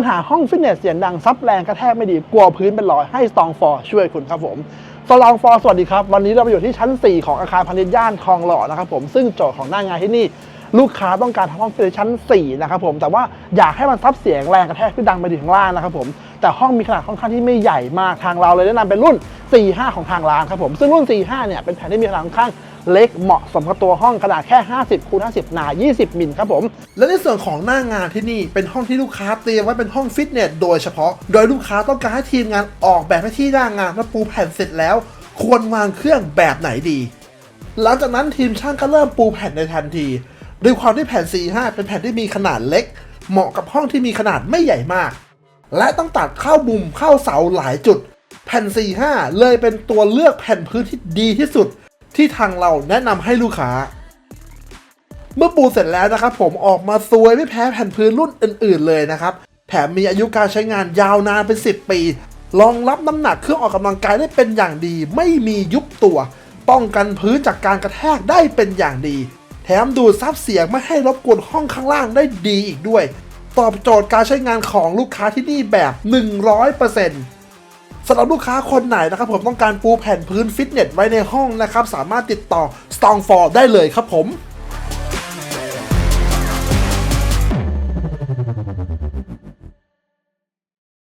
ปัญหาห้องฟิตเนสเสียงดังซับแรงกระแทกไม่ดีกลัวพื้นเป็นรอยให้ Strong for ช่วยคุณครับผม Strong for สวัสดีครับ วันนี้เราไปอยู่ที่ชั้น 4 ของอาคารพาณิชย์ย่านทองหล่อนะครับผมซึ่งโจทย์ของหน้างานที่นี่ลูกค้าต้องการทำห้องฟิตเนสชั้น 4 นะครับผมแต่ว่าอยากให้มันซับเสียงแรงกระแทกขึ้นดังไปถึงข้างล่างนะครับผมแต่ห้องมีขนาดค่อนข้างที่ไม่ใหญ่มากทางเราเลยแนะนำเป็นรุ่น 45 ของทางร้านครับผมซึ่งรุ่น 45 เนี่ยเป็นแผ่นที่มีขนาดค่อนข้าง เล็กเหมาะสมกับตัวห้องขนาดแค่ 50คูณ50 หนา 20 มิลครับผม และในส่วนของหน้างานที่นี่เป็นห้องที่ลูกค้าเตรียมไว้เป็นห้องฟิตเนสโดยเฉพาะ โดยลูกค้าต้องการให้ทีมงานออกแบบให้ที่หน้างานและปูแผ่นเสร็จแล้ว ควรวางเครื่องแบบไหนดี หลังจากนั้นทีมช่างก็เริ่มปูแผ่นในทันทีด้วยความที่แผ่น 45 เป็นแผ่นที่มีขนาดเล็ก เหมาะกับห้องที่มีขนาดไม่ใหญ่มาก และต้องตัดเข้ามุมเข้าเสาหลายจุด แผ่น 45 เลยเป็นตัวเลือกแผ่นพื้นที่ดีที่สุด ที่ทางเราแนะนำให้ลูกค้า เมื่อปูเสร็จแล้วนะครับ ผมออกมาสวยไม่แพ้แผ่นพื้นรุ่นอื่น ๆ เลยนะครับ แถมมีอายุการใช้งานยาวนานเป็น 10 ปีรองรับน้ำหนักเครื่องออกกำลังกายได้เป็นอย่างดี ไม่มียุบตัว ป้องกันพื้นจากการกระแทกได้เป็นอย่างดี แถมดูดซับเสียงไม่ให้รบกวนห้องข้างล่างได้ดีอีกด้วย ตอบโจทย์การใช้งานของลูกค้าที่นี่แบบ 100% สำหรับลูกค้าคนไหนนะครับผมต้องการปูแผ่นพื้นฟิตเนสไว้ในห้องนะครับสามารถติดต่อ Strong for ได้เลยครับผม